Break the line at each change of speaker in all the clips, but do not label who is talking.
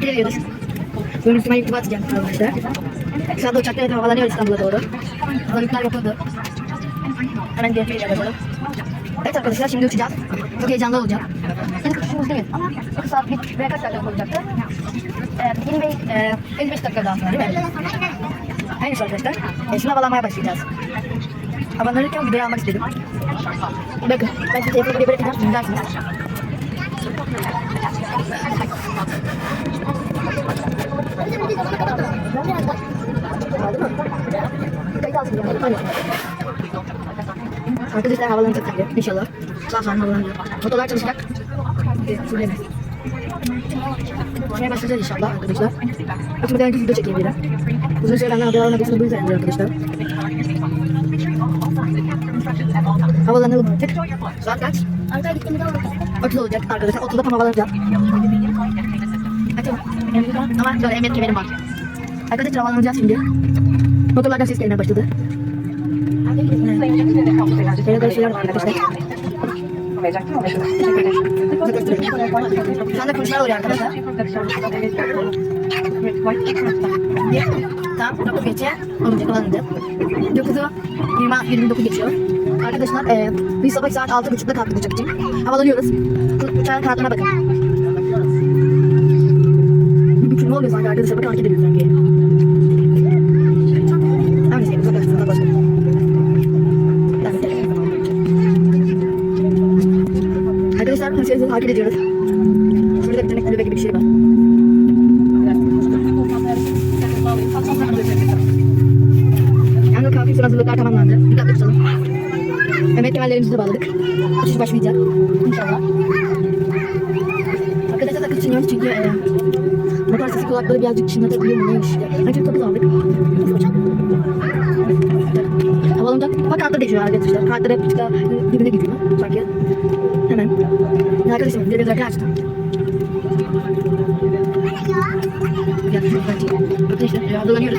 takip ediyoruz. Bugün üstüme YouTube atacağım arkadaşlar. Şu anda uçakta havalanıyor İstanbul'a doğru. Hazırlıklar yapıldı. Hemen diğer bir bakalım. Evet arkadaşlar şimdi uçacağız. Çok heyecanlı olacak. Şimdi uçuşumuz değil. Ama 2 saat bir veya kaç dakika olacaktı? Ee, 25, e, 55 dakika daha sonra değil mi? Aynı şey arkadaşlar. E, şimdi havalanmaya başlayacağız. Havalanırken videoyu almak istedim. Bakın ben size telefonu buraya bırakacağım. Şimdi dersiniz. Aldı mı? Kayıt alsın diyorum. Aynen. Arkadaşlar havalanacak tabii inşallah. Daha sonra havalanacak. Motorlar çalışacak. Fullemez. Uçmaya başlayacağız inşallah arkadaşlar. Uçmadan önce video çekeyim bir de. Uzun süre benden haber almak bu yüzden arkadaşlar. Havalanalım artık. Saat kaç?
Arkaya gittiğimde olur.
30 olacak arkadaşlar. 30'da tam havalanacağım. Açalım. Ama böyle emniyet kemerim var. Arkadaşlar havalanacağız şimdi. Motorlardan ses gelmeye başladı. Şöyle böyle şeyler var arkadaşlar. Şu anda konuşmalar oluyor arkadaşlar. Tam 9 geçe olacak olandı. 9'u 20, 29 geçiyor. Arkadaşlar e, biz sabah saat 6.30'da kalktık uçak için. Havalanıyoruz. Uçağın kanatına bakın. Oluyor sanki arkadaşlar. Bakın hareket ediyor sanki. Arkadaşlar her şeyi hareket ediyoruz. Şurada bir tane kulübe gibi bir şey var. Yangın kalkıp sonra hazırlıklar tamamlandı. Dikkatli tutalım. Mehmet kemerlerimizi de bağladık. Uçuş başlayacak. İnşallah. Arkadaşlar sakız çınıyoruz çünkü e, sesi kulakları birazcık çınlatabiliyor mu neymiş işte. Ancak sakız aldık. Havalanacak. Bak kartlar değişiyor arkadaşlar. Kartlar hep tıkla birbirine gidiyor. Sanki. Hemen. Ya Arkadaşlar bir de gözlerken açtım. Arkadaşlar e, hazırlanıyoruz.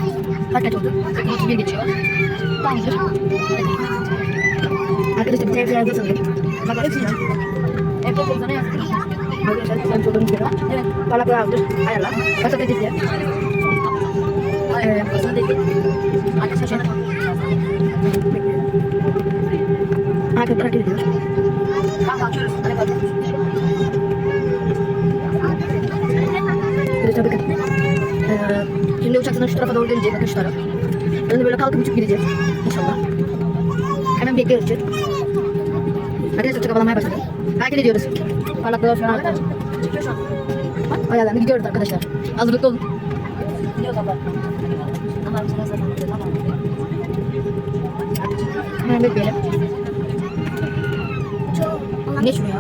Kaç kaç oldu? 31 geçiyor. Tamamdır. Arkadaşlar bir telefon yazdı sanırım. Bak hepsini yaz. Hep televizyona yazdık. Arkadaşlar sen sorduğunuz gibi. Evet. Parlaklığı hazır. Ayarla. Kasa tetizi. Eee kasa tetizi. Arkadaşlar şöyle. Arkadaşlar hareket ediyor. Tamam açıyoruz. Hadi bakalım. Arkadaşlar bakın. Ee, şimdi uçak sana şu tarafa doğru gelecek. Bakın şu taraf. Önde böyle kalkıp uçup gideceğiz. İnşallah. Hemen bekliyoruz. Arkadaşlar uçak havalanmaya başladı. Hareket ediyoruz. Parlaklığı şu an arttı. Ayarlandı gidiyoruz arkadaşlar. Hazırlıklı olun. Hemen bekleyelim. Ne şuraya?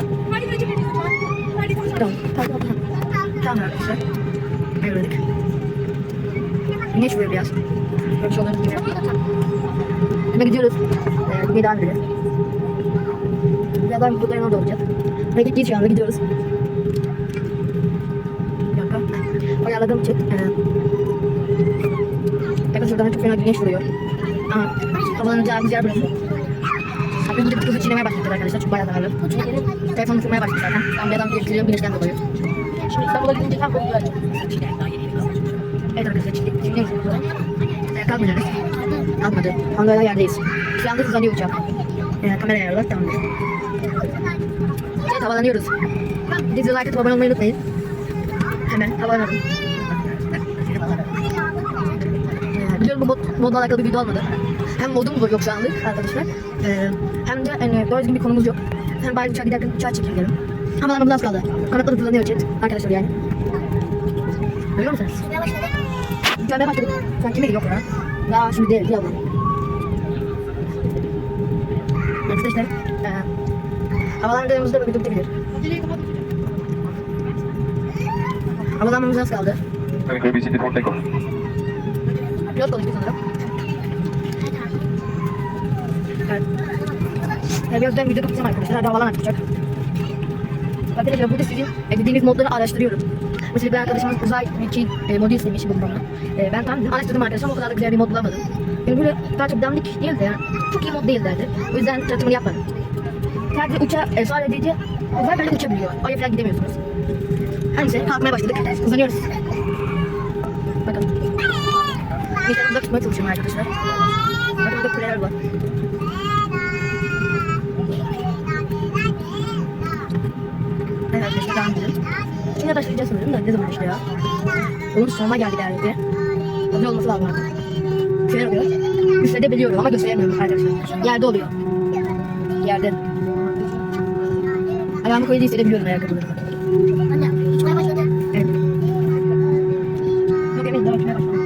Tamam. Tamam. Tamam arkadaşlar. Ayarladık. Ne şuraya biraz? Böyle şey olur. Şimdi gidiyoruz. Ee, gitmeye devam edelim. Birazdan buradan orada olacak. Ve gittiğiz şu anda gidiyoruz. Ayarladığım için. Ee, bakın şuradan çok fena güneş vuruyor. Aha. Havalanacağımız yer burası. Abi burada kızı çiğnemeye başladı arkadaşlar. Çok bayağı zararlı. Telefonu ısırmaya başladı zaten. Tam bir adam kırıyor güneşten dolayı. Şimdi İstanbul'a gidince tam böyle Evet arkadaşlar çıktık. Şimdi neyse. Ee, kalkmayacağız. Kalkmadı. Böyle yerdeyiz. Şu anda hızlanıyor uçak. Ee, kamera ayarlar tamamdır. Evet havalanıyoruz. Dizi like atıp abone olmayı unutmayın. Hemen havalanalım. Ee, biliyorum bu mod, modla alakalı bir video olmadı. Hem modum yok şu anlık arkadaşlar. Ee, hem de hani doğru düzgün bir konumuz yok. Hem bari uçağa giderken uçağa çekeyim dedim. Havalanmamız az kaldı. Kanatları kullanıyor chat arkadaşlar yani. Görüyor musunuz? Gelmeye başladık. Sen kime yok ya? Daha şimdi değil, birazdan. Havalandığımızda böyle bitebilir. Havalanmamız az kaldı.
Having previously before takeoff.
Pilot konuştu sanırım. Evet. Yani birazdan video kapatacağım arkadaşlar. Hadi havalan açacak. Arkadaşlar burada sizin e, dediğiniz modları araştırıyorum. Mesela bir arkadaşımız uzay için e, modu istemiş bu konuda. E, ben tam araştırdım arkadaşlar o kadar da güzel bir mod bulamadım. Yani böyle daha çok dandik değil de yani çok iyi mod değil derdi. O yüzden tanıtımını yapmadım. Sadece uça, e, sadece uzay böyle uçabiliyor. Oraya falan gidemiyorsunuz.
Her neyse kalkmaya başladık. Uzanıyoruz. Bakın. Geçen uzak tutmaya çalışıyorum arkadaşlar. Bakın burada kuleler var. Evet arkadaşlar devam edelim. Yine başlayacağız sanırım da ne zaman işte ya? Onun sonuna geldi derdi. Hazır olması lazım artık. Şöyle oluyor. Üfledebiliyorum ama gösteremiyorum arkadaşlar. Yerde oluyor. Yerde. Ayağımı koyunca hissedebiliyorum ayakkabılarımı.
Anne, uçmaya başladı.
Evet. Yok daha uçmaya
başladı.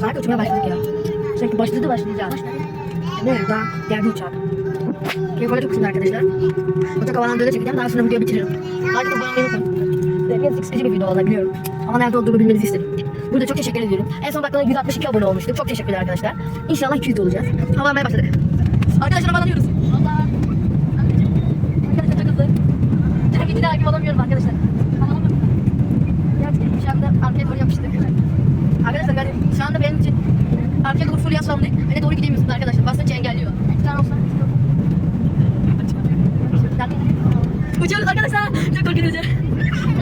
Sanki uçmaya başladık ya. Sanki başladı başlayacağız. Ne daha geldi uçak. Telefona çok kızın arkadaşlar. Uçak havalandığında çekeceğim daha sonra videoyu bitiririm. Like abone olmayı unutmayın. Biraz sıkıcı bir video olabiliyor. Ama nerede olduğumu bilmenizi istedim. Burada çok teşekkür ediyorum. En son baktığımda 162 abone olmuştuk. Çok teşekkürler arkadaşlar. İnşallah 200 olacağız. Havalanmaya başladık. Arkadaşlar havalanıyoruz. Allah. Arkadaşlar çok hızlı. Bir daha hakim olamıyorum arkadaşlar. Havalanmadım. Gerçekten şu anda arkaya doğru yapıştık. Arkadaşlar yani şu anda benim için arkaya doğru full yaslandık. Öne doğru gidemiyorsunuz arkadaşlar. Basınca engelliyor. Bir tane olsa. Uçuyoruz arkadaşlar. Çok korkutucu.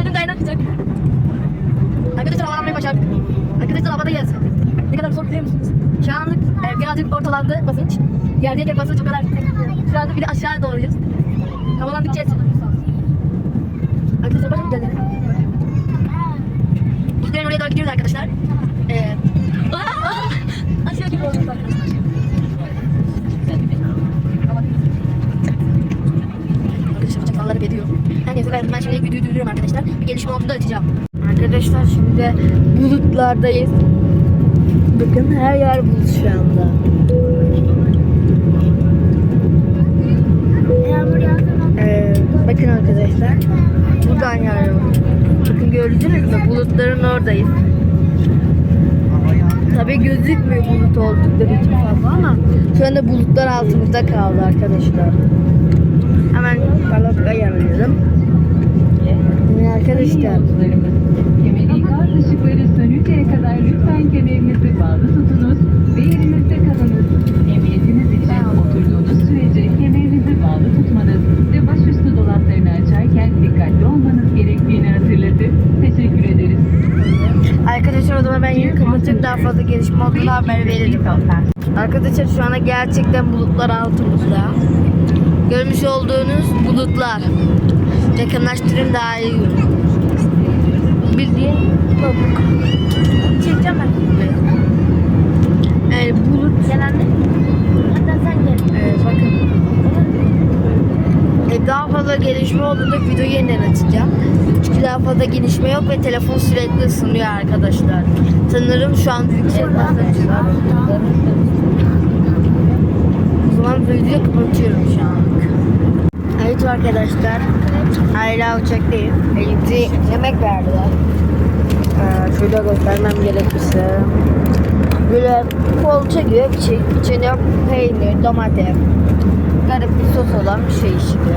Elim dayanamayacak. Arkadaşlar havalanmayı başardık. Arkadaşlar havadayız. Ne kadar zor biliyor musunuz? Şu anlık e, birazcık ortalandı basınç. Yerdeyken basınç o kadar. Şu anda bir de aşağı doğruyuz. Havalandıkça Arkadaşlar bakın gidelim. Bizlerin oraya doğru gidiyoruz arkadaşlar. Ee, aa, aa, aşağı gibi olduk arkadaşlar. Arkadaşlar bıçak salları ediyor. Her neyse ben, ben şimdi videoyu durduruyorum arkadaşlar. Bir gelişme olduğunda açacağım. Şimdi bulutlardayız. Bakın her yer bulut şu anda. Ee, bakın arkadaşlar. Buradan yağıyor. Bakın gördünüz mü? Bulutların oradayız. Tabii gözükmüyor bulut oldukları için fazla ama şu anda bulutlar altımızda kaldı arkadaşlar. Hemen parlaklığa yanıyorum. Ee, arkadaşlar.
Işıkları sönünceye kadar lütfen kemerinizi bağlı tutunuz ve yerinizde kalınız. Emniyetiniz için oturduğunuz sürece kemerinizi bağlı tutmanız ve başüstü dolaplarını açarken dikkatli olmanız gerektiğini hatırlatır. Teşekkür ederiz.
Arkadaşlar o ben yeni kapatıp daha fazla gelişme olduğunda haber veririm. Arkadaşlar şu anda gerçekten bulutlar altımızda. Görmüş olduğunuz bulutlar. Yakınlaştırın daha iyi görün. Bildiğin topuk.
Çekeceğim ben.
Yani bulut.
Gel anne. Hatta sen gel.
Evet, bakın. E, daha fazla gelişme olduğunda videoyu yeniden açacağım. Çünkü daha fazla gelişme yok ve telefon sürekli ısınıyor arkadaşlar. Sanırım şu an yüksek basınç var. O zaman videoyu kapatıyorum şu an. Evet arkadaşlar. Hala uçaktayım. Elimize yemek verdiler. Ee, şöyle göstermem gerekirse. Böyle poğaça gibi bir şey. İçine peynir, domates, garip bir sos olan bir şey işte.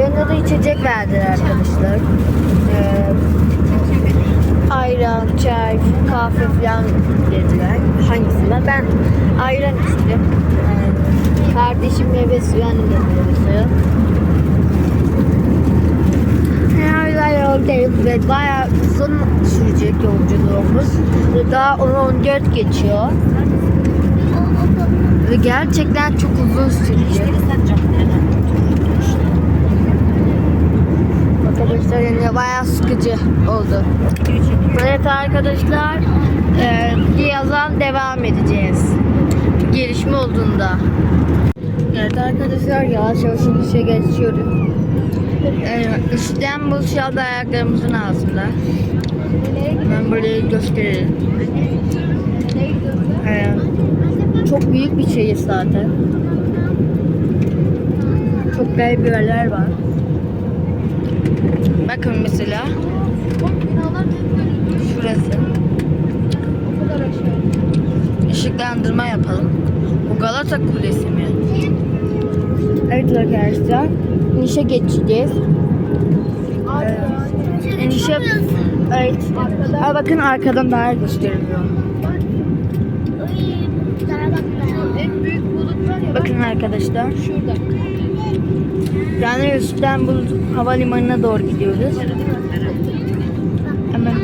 Yanında da içecek verdiler arkadaşlar. Ee, ayran, çay, kahve falan dediler. Hangisinden? Ben ayran içtim. Ee, kardeşim meyve suyu, annem meyve suyu. Hala yoldayız ve bayağı uzun sürecek yolculuğumuz. Daha 10-14 geçiyor. Ve gerçekten çok uzun sürecek. Arkadaşlar yani bayağı sıkıcı oldu. Evet arkadaşlar e, birazdan devam edeceğiz. Gelişme olduğunda. Evet arkadaşlar yavaş yavaş işe geçiyoruz. Evet, İstanbul şu anda ayaklarımızın altında. Ben böyle gösterelim. Ee, çok büyük bir şehir zaten. Çok garip yerler var. Bakın mesela. Şurası. Işıklandırma yapalım. Bu Galata Kulesi mi? Evet arkadaşlar. İnişe geçeceğiz. Ee, inişe... Evet. Aa, bakın arkadan daha gösteriliyor. Bakın arkadaşlar. Şurada. Yani İstanbul Havalimanı'na doğru gidiyoruz. Hemen.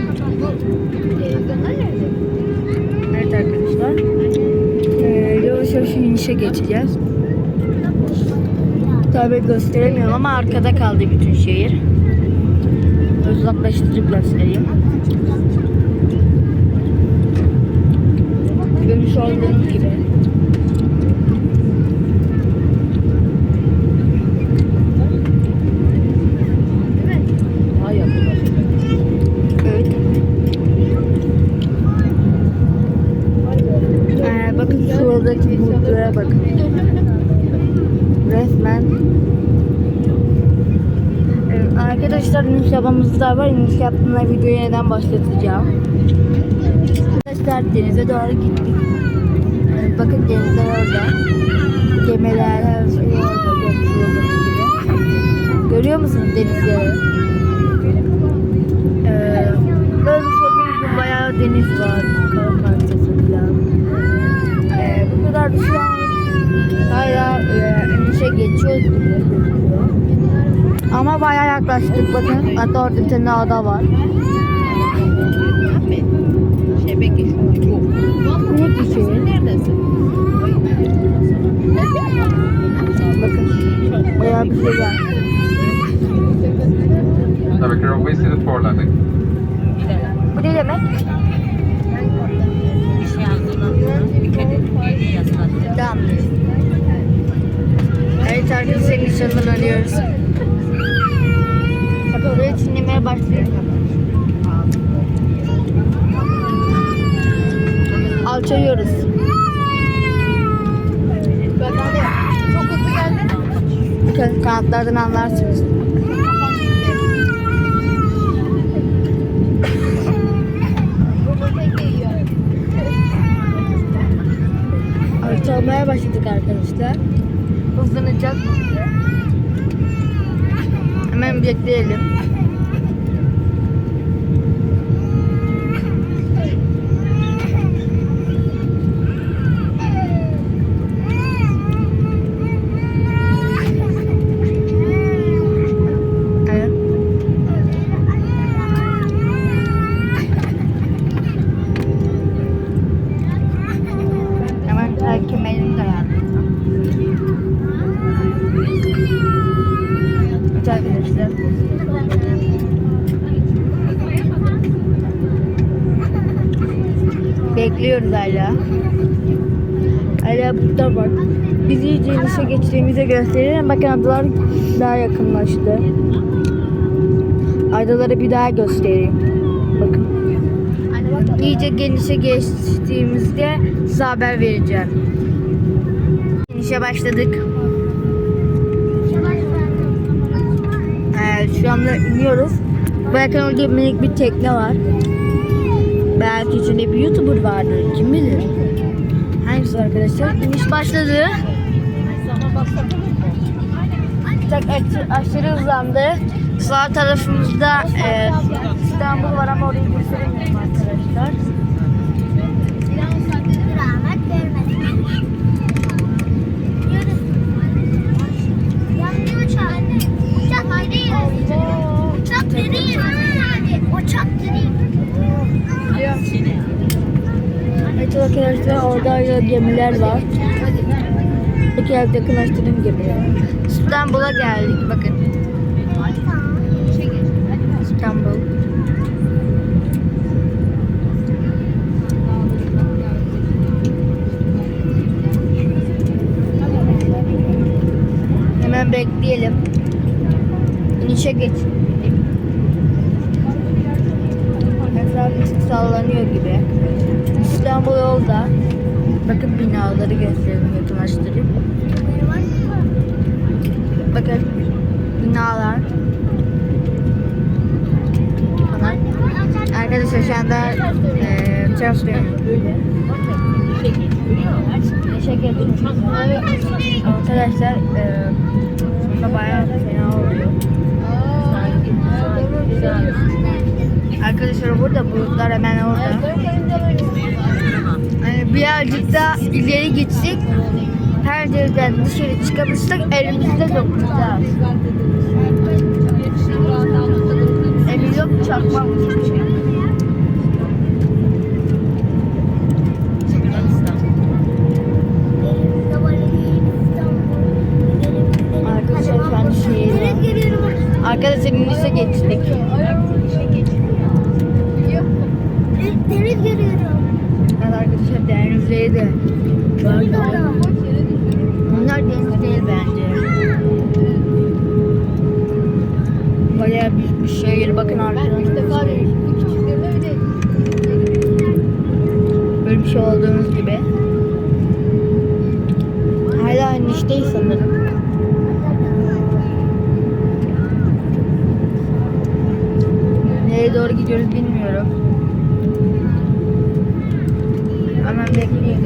Evet arkadaşlar. Yavaş inişe geçeceğiz. Tabii gösteremiyorum ama arkada kaldı bütün şehir. Uzaklaştırıp göstereyim. Görmüş olduğunuz gibi. Evet. Ee, bakın bulutlara bakın. Resmen. Evet, arkadaşlar yapmamız da var. İniş yaptığımda videoyu neden başlatacağım. Arkadaşlar denize doğru gittik. Ee, bakın denizler orada. Gemiler her şey orada. Görüyor musunuz denizleri? Ee, gibi bayağı deniz var. Kara parçası falan. Ee, bu kadar an hala e, inişe geçiyoruz gibi. Ama bayağı yaklaştık bakın. Hatta orada bir tane ada var.
Şebeke şu çok.
Ne şey?
Neredesin?
Bakın. Bayağı bir şey var. Bu ne demek?
Bir şey hazırlanıyor. Dikkat
oraya çinlemeye başlıyor. Alçalıyoruz.
Çok hızlı geldi.
Kanatlardan anlarsınız. Alçalmaya başladık arkadaşlar. Hızlanacak. Hemen bekleyelim. Evet. Hemen el kemerini dayandı. Evet arkadaşlar. Bekliyoruz hala. Hala burada var. Biz iyice inişe gösterelim. Bakın adalar daha yakınlaştı. Adaları bir daha göstereyim. Bakın. İyice genişe geçtiğimizde size haber vereceğim. İnişe başladık. Evet, şu anda iniyoruz. Bakın orada minik bir tekne var. Belki içinde bir YouTuber vardır. Kim bilir? Hangisi arkadaşlar? İniş başladı. Aş- aşırı hızlandı. Sağ tarafımızda e, İstanbul var ama orayı gösteremiyorum arkadaşlar.
Uçak. Uçak değil. Uçak değil. Uçak.
Evet arkadaşlar orada gemiler var. İki el yakınlaştırdım gemileri. İstanbul'a geldik bakın. İstanbul. Hemen bekleyelim. İnişe geç. Etraf bir tık sallanıyor gibi. İstanbul yolda. Bakın binaları göstereyim yakınlaştırayım. Binalar. Falan. Arkadaşlar şu anda eee çalışıyor. İşe geçiyor. Arkadaşlar eee burada bayağı fena oluyor. Arkadaşlar burada bulutlar hemen orada. Yani birazcık da ileri gitsek pencereden dışarı çıkabilirsek elimizde dokunacağız. Emin yok çakmam hiçbir şey. Gidiyoruz bilmiyorum. Hemen bekleyin.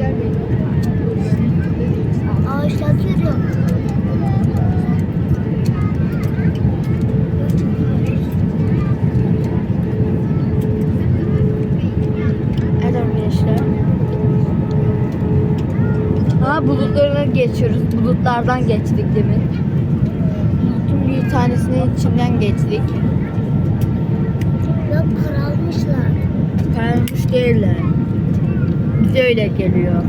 Ağaçlar görüyor.
Evet arkadaşlar. Ha bulutlarına geçiyoruz. Bulutlardan geçtik demin. Bulutun bir tanesinin içinden geçtik.
Yok karalmışlar.
Kaymış değiller. Bize öyle geliyor.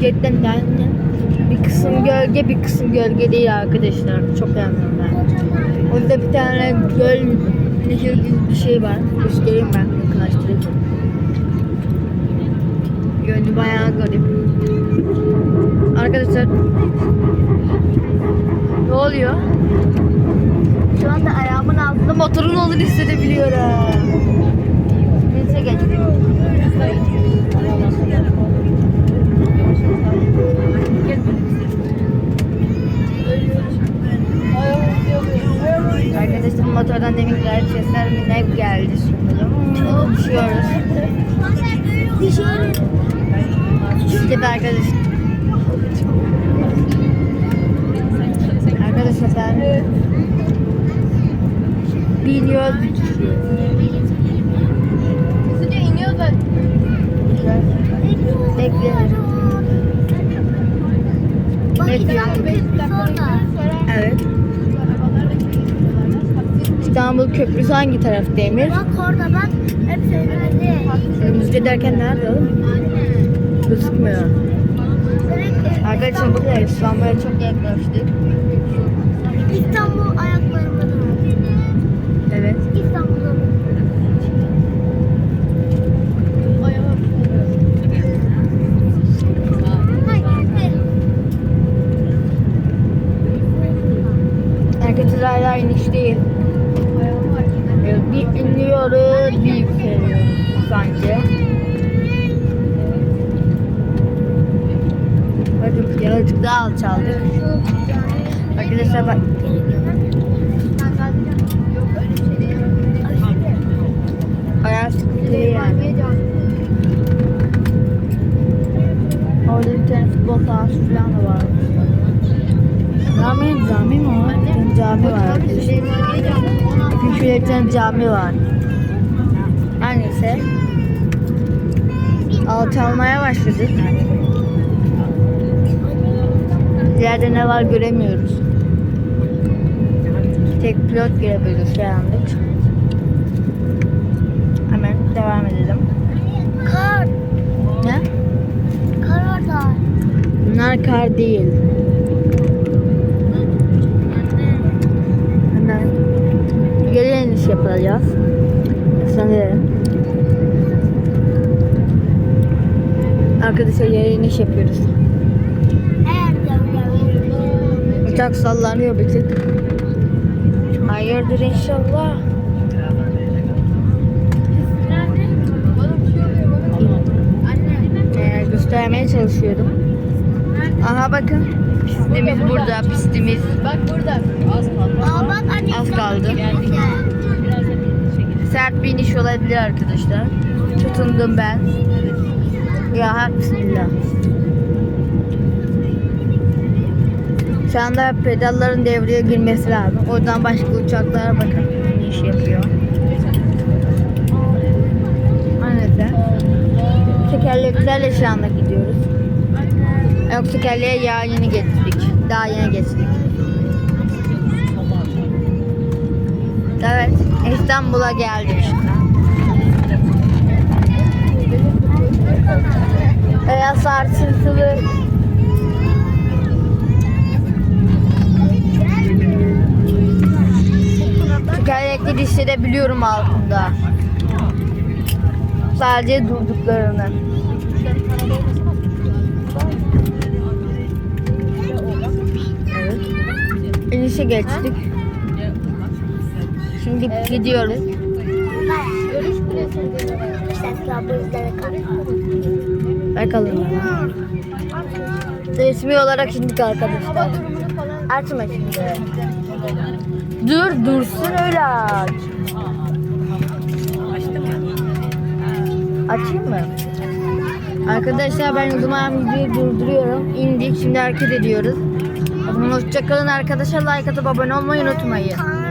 Gökten yani bir kısım gölge bir kısım gölge değil arkadaşlar. Çok yandım ben. Orada bir tane göl nehir gibi bir şey var. Göstereyim ben yakınlaştırayım. Gölü bayağı garip. Arkadaşlar ne oluyor? Şu anda ayağımın altında motorun olduğunu hissedebiliyorum. Neyse geçtik. Arkadaşlar motordan demin garip sesler ne geldi sanırım. Düşüyoruz.
Dışarı.
İşte bir arkadaş. Arkadaşlar ben düşüyoruz.
Sıca iniyor da.
Bekliyorum. Evet. İstanbul Köprüsü hangi tarafta Emir?
Bak orada bak. Hep söylemedi.
Önümüzde derken nerede oğlum? Gözükmüyor. Arkadaşlar burada İstanbul'a çok yaklaştık.
İstanbul ayaklarımda da.
Evet.
İstanbul'da mı?
Arkadaşlar hala iniş değil. Evet, Bir iniyoruz, bir yükseliyoruz sanki. Bakın birazcık daha alçaldık. Arkadaşlar bak. Ayağı sıkıntılı yani. Orada bir tane futbol sahası falan da var. Cami, cami mi o? Bir cami var. Bakın şurada bir tane cami var. Her neyse. Alçalmaya başladık. İleride ne var göremiyoruz. Tek pilot girebiliyoruz şu anlık. Hemen devam edelim.
Kar.
Ne? Bunlar kar değil. Hemen geri iniş yapacağız. Sanırım. Arkadaşlar geri iniş yapıyoruz. Uçak sallanıyor bir tık. Hayırdır inşallah. Ee, göstermeye çalışıyorum. Aha bakın. Pistimiz burada, pistimiz. Bak burada.
Aa bak anne.
Az kaldı.
Geldik.
Sert bir iniş olabilir arkadaşlar. Tutundum ben. Ya ha, bismillah. Şu anda pedalların devreye girmesi lazım. Oradan başka uçaklara bakın ne iş yapıyor. Anladım. Tekerleklerle şu anda gidiyoruz. Yoksukelli'ye ya yeni geçtik. Daha yeni geçtik. Evet, İstanbul'a geldik. Veya sarsıntılı. Tekerlekli hissedebiliyorum altında. Sadece durduklarını. İnişe geçtik. Şimdi gidiyoruz.
Bu yüzden
Bakalım. Resmi olarak indik arkadaşlar. Açma şimdi. Dur dursun öyle aç. Açayım mı? Arkadaşlar ben o zaman videoyu durduruyorum. İndik şimdi hareket ediyoruz. Hoşçakalın arkadaşlar. Like atıp abone olmayı unutmayın.